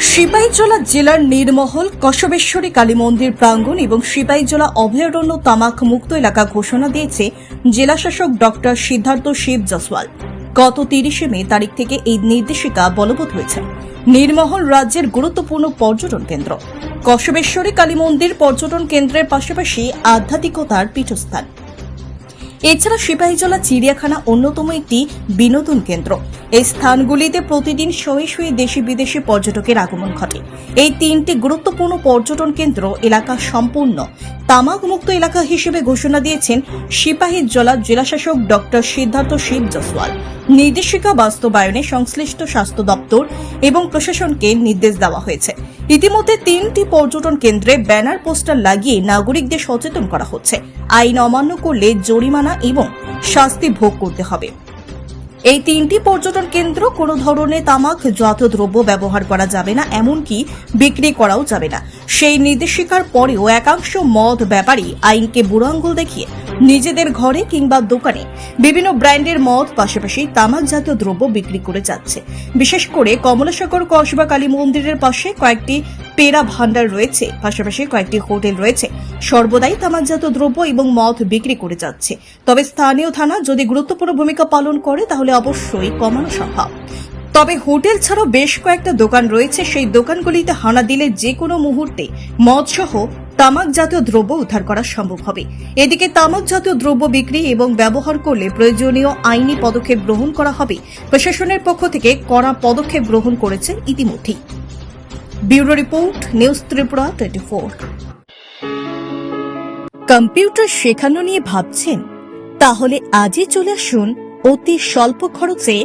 সিপাহীজলা জেলার নির্মহল কসবেশ্বরী কালী মন্দির প্রাঙ্গণ এবং সিপাহীজলা অভয়ারণ্য তামাক মুক্ত এলাকা ঘোষণা দিয়েছে জেলাশাসক ডক্টর সিদ্ধার্থ শিব জসওয়াল। গত তিরিশে মে তারিখ থেকে এই নির্দেশিকা বলবৎ হয়েছে। নির্মহল রাজ্যের গুরুত্বপূর্ণ পর্যটন কেন্দ্র। কসবেশ্বরী কালী মন্দির পর্যটন কেন্দ্রের পাশাপাশি আধ্যাত্মিকতার পীঠস্থান। এছাড়া সিপাহীজলা চিড়িয়াখানা অন্যতম একটি বিনোদন কেন্দ্র। এই স্থানগুলিতে প্রতিদিন শয়ে শয়ে দেশি বিদেশি পর্যটকের আগমন ঘটে। এই তিনটি গুরুত্বপূর্ণ পর্যটন কেন্দ্র এলাকা সম্পূর্ণ। তামাক মুক্ত এলাকা হিসেবে ঘোষণা দিয়েছেন সিপাহীজলা জেলাশাসক ডক্টর সিদ্ধার্থ শিব জসওয়াল নির্দেশিকা বাস্তবায়নে সংশ্লিষ্ট স্বাস্থ্য দপ্তর এবং প্রশাসনকে নির্দেশ দেওয়া হয়েছে। ইতিমধ্যে তিনটি পর্যটন কেন্দ্রে ব্যানার, পোস্টার লাগিয়ে নাগরিকদের সচেতন করা হচ্ছে। আইন অমান্য করলে জরিমানা এবং শাস্তি ভোগ করতে হবে। এই তিনটি পর্যটন কেন্দ্র কোনো ধরনের তামাক জাত দ্রব্য ব্যবহার করা যাবে না, এমনকি বিক্রি করাও যাবে না। সেই নির্দেশিকার পরেও একাংশ মদ ব্যাপারী আইনকে বুড়ো আঙ্গুল দেখিয়ে নিজেদের ঘরে কিংবা দোকানে বিভিন্ন ব্র্যান্ডের মদ, পাশাপাশি তামাক জাতীয় দ্রব্য বিক্রি করে যাচ্ছে। বিশেষ করে কমলাসাগর, কসবা, কালী মন্দিরের পাশে কয়েকটি পেরা ভান্ডার রয়েছে, পাশাপাশি কয়েকটি হোটেল রয়েছে। সর্বদাই তামাকজাত দ্রব্য এবং মদ বিক্রি করে যাচ্ছে। তবে স্থানীয় থানা যদি গুরুত্বপূর্ণ ভূমিকা পালন করে, তাহলে অবশ্যই কমানো সম্ভব। তবে হোটেল ছাড়াও বেশ কয়েকটা দোকান রয়েছে। সেই দোকানগুলিতে হানা দিলে যে কোনো মুহূর্তে মদসহ তামাক জাতীয় দ্রব্য উদ্ধার করা সম্ভব হবে। এদিকে তামাক জাতীয় দ্রব্য বিক্রি এবং ব্যবহার করলে প্রয়োজনীয় আইনি পদক্ষেপ গ্রহণ করা হবে। প্রশাসনের পক্ষ থেকে কড়া পদক্ষেপ গ্রহণ করেছে ইতিমধ্যেই। Bureau report, news Tripura twenty computer শেখানো নিয়ে ভাবছেন? তাহলে আজই চলে আসুন অতি স্বল্প খরচে